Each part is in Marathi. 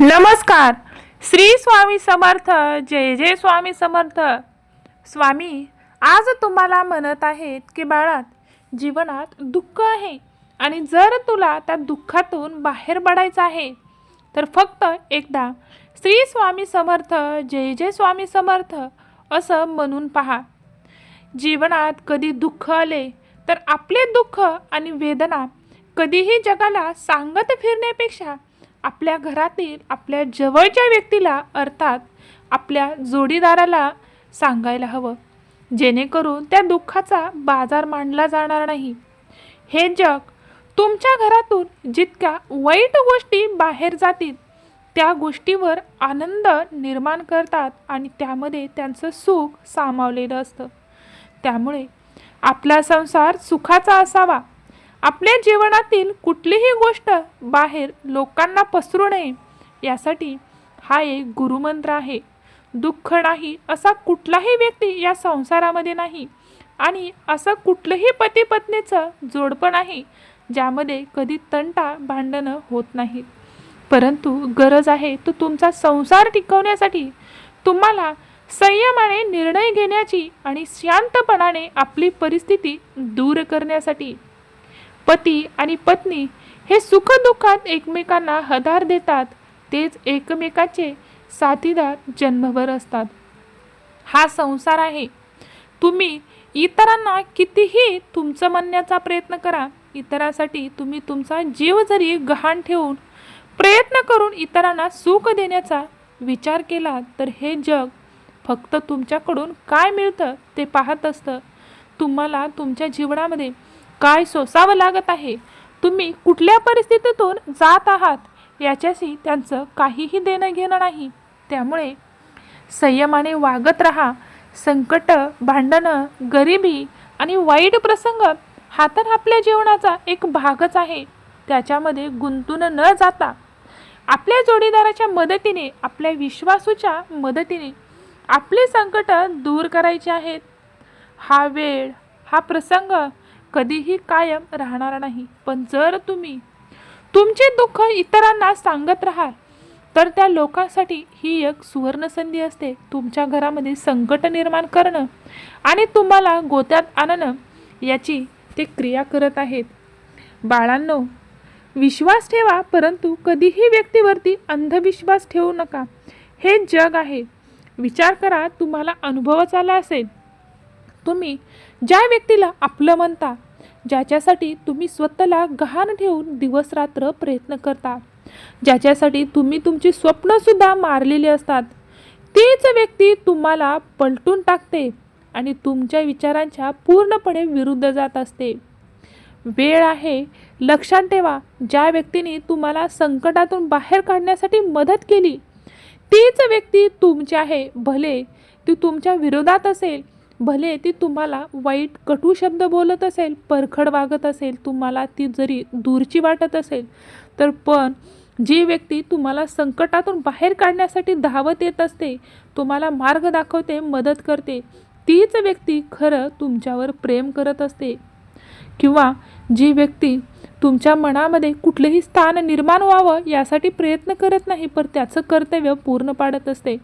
नमस्कार. श्री स्वामी समर्थ जय जय स्वामी समर्थ. स्वामी आज तुम्हाला म्हणत आहेत की बाळात जीवनात दुःख आहे आणि जर तुला त्या दुःखातून बाहेर पडायचं आहे तर फक्त एकदा श्री स्वामी समर्थ जय जय स्वामी समर्थ असं म्हणून पहा. जीवनात कधी दुःख आले तर आपले दुःख आणि वेदना कधीही जगाला सांगत फिरण्यापेक्षा आपल्या घरातील आपल्या जवळच्या व्यक्तीला अर्थात आपल्या जोडीदाराला सांगायला हवं. जेणेकरून त्या दुःखाचा बाजार मांडला जाणार नाही. हे जग तुमच्या घरातून जितक्या वाईट गोष्टी बाहेर जातील त्या गोष्टीवर आनंद निर्माण करतात आणि त्यामध्ये त्यांचं सुख सामावलेलं असतं. त्यामुळे आपला संसार सुखाचा असावा. आपल्या जीवनातील कुठलीही गोष्ट बाहेर लोकांना पसरू नये यासाठी हा एक गुरुमंत्र आहे. दुःख नाही असा कुठलाही व्यक्ती या संसारामध्ये नाही आणि असं कुठलंही पती पत्नीचं जोडपं नाही ज्यामध्ये कधी तंटा भांडणं होत नाहीत. परंतु गरज आहे तो तुमचा संसार टिकवण्यासाठी तुम्हाला संयमाने निर्णय घेण्याची आणि शांतपणाने आपली परिस्थिती दूर करण्यासाठी. पती आणि पत्नी हे सुखदुःखात एकमेकांना हदार देतात. तेच एकमेकाचे साथीदार जन्मभर असतात. हा संसार आहे. तुम्ही इतरांना कितीही तुमचं म्हणण्याचा प्रयत्न करा. इतरांसाठी तुम्ही तुमचा जीव जरी गहाण ठेवून प्रयत्न करून इतरांना सुख देण्याचा विचार केला तर हे जग फक्त तुमच्याकडून काय मिळतं ते पाहत असतं. तुम्हाला तुमच्या जीवनामध्ये काय सोसावं लागत आहे? तुम्ही कुठल्या परिस्थितीतून जात आहात? याच्याशी त्यांचं काहीही देणं घेणं नाही. त्यामुळे संयमाने वागत राहा. संकट भांडणं गरिबी आणि वाईट प्रसंग हा तर आपल्या जीवनाचा एक भागच आहे. त्याच्यामध्ये गुंतून न जाता आपल्या जोडीदाराच्या मदतीने आपल्या विश्वासूच्या मदतीने आपले संकट दूर करायचे आहेत. हा वेळ हा प्रसंग कधीही कायम राहणार नाही. पण जर तुम्ही तुमचे दुःख इतरांना सांगत राहाल तर त्या लोकांसाठी ही एक सुवर्णसंधी असते. तुमच्या घरामध्ये संकट निर्माण करणं आणि तुम्हाला गोत्यात आणणं याची ते क्रिया करत आहेत. बाळांनो विश्वास ठेवा परंतु कधीही व्यक्तीवरती अंधविश्वास ठेवू नका. हे जग आहे. विचार करा तुम्हाला अनुभवच आला असेल. तुम्ही ज्या व्यक्तीला आपलं म्हणता ज्याच्यासाठी तुम्ही स्वतःला गहाण ठेवून दिवसरात्र प्रयत्न करता ज्याच्यासाठी तुम्ही तुमची स्वप्नसुद्धा मारलेली असतात तीच व्यक्ती तुम्हाला पलटून टाकते आणि तुमच्या विचारांच्या पूर्णपणे विरुद्ध जात असते. वेळ आहे लक्षात ठेवा ज्या व्यक्तीने तुम्हाला संकटातून बाहेर काढण्यासाठी मदत केली तीच व्यक्ती तुमची आहे भले ती तुमच्या विरोधात असेल भले ती तुम्हाला वाईट कटू शब्द बोलत असेल परखड वागत असेल तुम्हाला ती जरी दूरची वाटत असेल तर पण जी व्यक्ती तुम्हाला संकटातून बाहेर काढण्यासाठी धावत येत असते तुम्हाला मार्ग दाखवते मदत करते तीच व्यक्ती खरं तुमच्यावर प्रेम करत असते. किंवा जी व्यक्ती तुमच्या मनामध्ये कुठलंही स्थान निर्माण व्हावं यासाठी प्रयत्न करत नाही पण त्याचं कर्तव्य पूर्ण पाडत असते.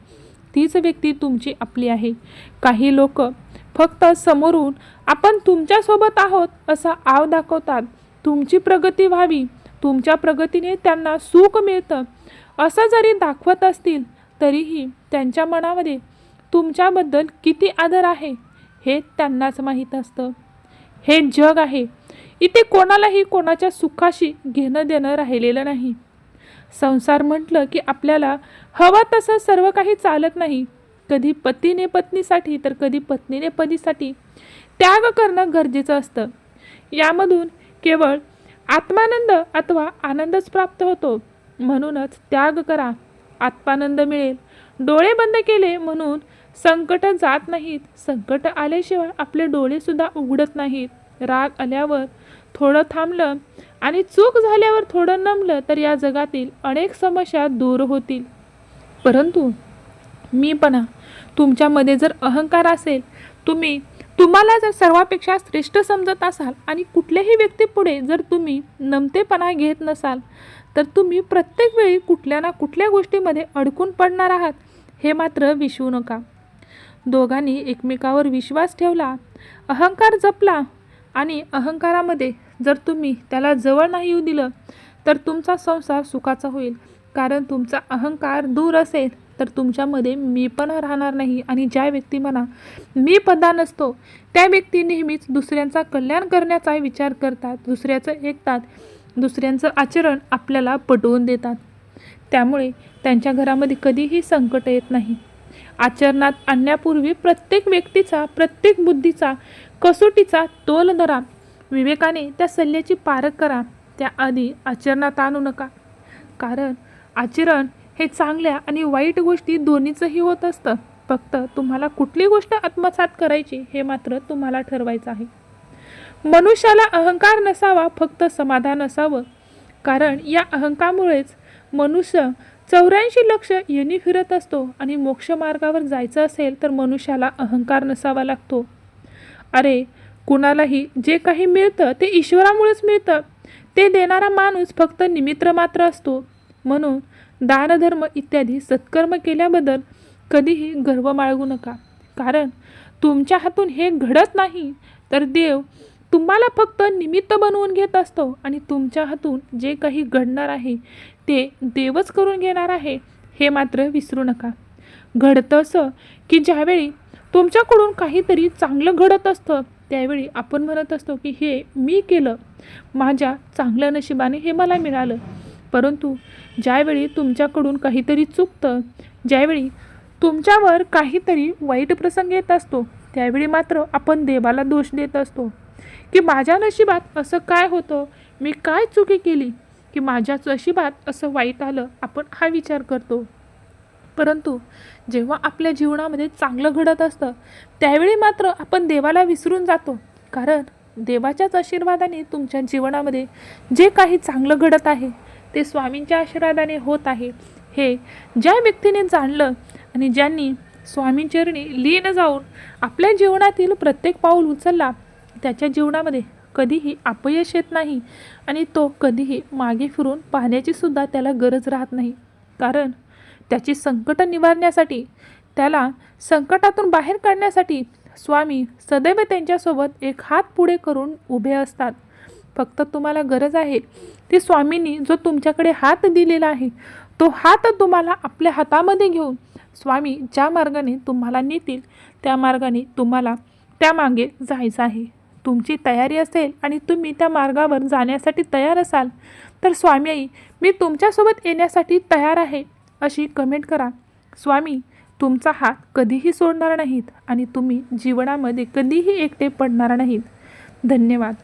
तीच व्यक्ती तुमची आपली आहे. काही लोक फक्त समोरून आपण तुमच्यासोबत आहोत असा आव दाखवतात. तुमची प्रगती व्हावी. तुमच्या प्रगतीने त्यांना सुख मिळतं. असं जरी दाखवत असतील तरीही त्यांच्या मनामध्ये तुमच्याबद्दल किती आदर आहे हे त्यांनाच माहीत असतं. हे जग आहे. इथे कोणालाही कोणाच्या सुखाशी घेणं देणं राहिलेलं नाही. संसार म्हटलं की आपल्याला हवं तसं सर्व काही चालत नाही. कधी पतीने पत्नीसाठी तर कधी पत्नीने पतीसाठी. त्याग करणं गरजेचं असतं. यामधून केवळ आत्मानंद अथवा आनंदच प्राप्त होतो. म्हणूनच त्याग करा. आत्मानंद मिळेल. डोळे बंद केले म्हणून संकट जात नाहीत. संकट आल्याशिवाय आपले डोळेसुद्धा उघडत नाहीत. राग आल्यावर थोडं थांबलं आणि चूक झाल्यावर थोडं नमलं तर या जगातील अनेक समस्या दूर होतील. परंतु मीपणा तुमच्यामध्ये जर अहंकार असेल तुम्ही तुम्हाला जर सर्वापेक्षा श्रेष्ठ समजत असाल आणि कुठल्याही व्यक्तीपुढे जर तुम्ही नमतेपणा घेत नसाल तर तुम्ही प्रत्येक वेळी कुठल्या ना कुठल्या गोष्टीमध्ये अडकून पडणार आहात हे मात्र विसरू नका. दोघांनी एकमेकावर विश्वास ठेवला अहंकार जपला आणि अहंकारामध्ये जर तुम्ही त्याला जवळ नाही येऊ दिलं तर तुमचा संसार सुखाचा होईल कारण तुमचा अहंकार दूर असेल. तर तुमच्यामध्ये मी पण राहणार नाही आणि ज्या व्यक्ती म्हणा मी पदा नसतो त्या व्यक्ती नेहमीच दुसऱ्यांचा कल्याण करण्याचा विचार करतात दुसऱ्याचं ऐकतात दुसऱ्यांचं आचरण आपल्याला पटवून देतात. त्यामुळे त्यांच्या घरामध्ये कधीही संकट येत नाही. आचरणात आणण्यापूर्वी प्रत्येक व्यक्तीचा प्रत्येक बुद्धीचा कसोटीचा तोल धरा. विवेकाने त्या सल्ल्याची पारख करा. त्याआधी आचरणात आणू नका. कारण आचरण हे चांगल्या आणि वाईट गोष्टी दोन्हीचंही होत असतं. फक्त तुम्हाला कुठली गोष्ट आत्मसात करायची हे मात्र तुम्हाला ठरवायचं आहे. मनुष्याला अहंकार नसावा फक्त समाधान असावं. कारण या अहंकामुळेच मनुष्य चौऱ्याऐंशी लक्ष येणी फिरत असतो आणि मोक्षमार्गावर जायचं असेल तर मनुष्याला अहंकार नसावा लागतो. अरे कुणालाही जे काही मिळतं ते ईश्वरामुळेच मिळतं. ते देणारा माणूस फक्त निमित्र मात्र असतो. म्हणून दानधर्म इत्यादी सत्कर्म केल्याबद्दल कधीही गर्व बाळगू नका. कारण तुमच्या हातून हे घडत नाही तर देव तुम्हाला फक्त निमित्त बनवून घेत असतो आणि तुमच्या हातून जे काही घडणार आहे ते देवच करून घेणार आहे हे मात्र विसरू नका. घडतं असं की ज्यावेळी तुमच्याकडून काहीतरी चांगलं घडत असतं त्यावेळी आपण म्हणत असतो की हे मी केलं. माझ्या चांगल्या नशिबाने हे मला मिळालं. परंतु ज्यावेळी तुमच्याकडून काहीतरी चुकतं ज्यावेळी तुमच्यावर काहीतरी वाईट प्रसंग येत असतो त्यावेळी मात्र आपण देवाला दोष देत असतो. की माझ्या नशिबात असं काय होतं? मी काय चुकी केली? की माझ्या नशिबात असं वाईट आलं? आपण हा विचार करतो. परंतु जेव्हा आपल्या जीवनामध्ये चांगलं घडत असतं त्यावेळी मात्र आपण देवाला विसरून जातो. कारण देवाच्याच आशीर्वादाने तुमच्या जीवनामध्ये जे काही चांगलं घडत आहे ते स्वामींच्या आशीर्वादाने होत आहे. हे ज्या व्यक्तीने जाणलं आणि ज्यांनी स्वामींचरणी लीन जाऊन आपल्या जीवनातील प्रत्येक पाऊल उचलला त्याच्या जीवनामध्ये कधीही अपयश येत नाही आणि तो कधीही मागे फिरून पाहण्याची सुद्धा त्याला गरज राहत नाही. कारण त्याची संकट निवारण्यासाठी त्याला संकटातून बाहेर काढण्यासाठी स्वामी सदैव त्यांच्यासोबत एक हात पुढे करून उभे असतात. फक्त तुम्हाला गरज आहे. ती स्वामींनी जो तुमच्याकडे हात दिलेला आहे तो हात तुम्हाला आपल्या हातामध्ये घेऊन स्वामी ज्या मार्गाने तुम्हाला नेतील त्या मार्गाने तुम्हाला त्यामागे जायचं आहे. तुमची तयारी असेल आणि तुम्ही त्या मार्गावर जाण्यासाठी तयार असाल तर स्वामी आई मी तुमच्यासोबत येण्यासाठी तयार आहे अशी कमेंट करा. स्वामी तुमचा हात कधीही सोडणार नाहीत आणि तुम्ही जीवनामध्ये कधीही एकटे पडणार नाहीत. धन्यवाद.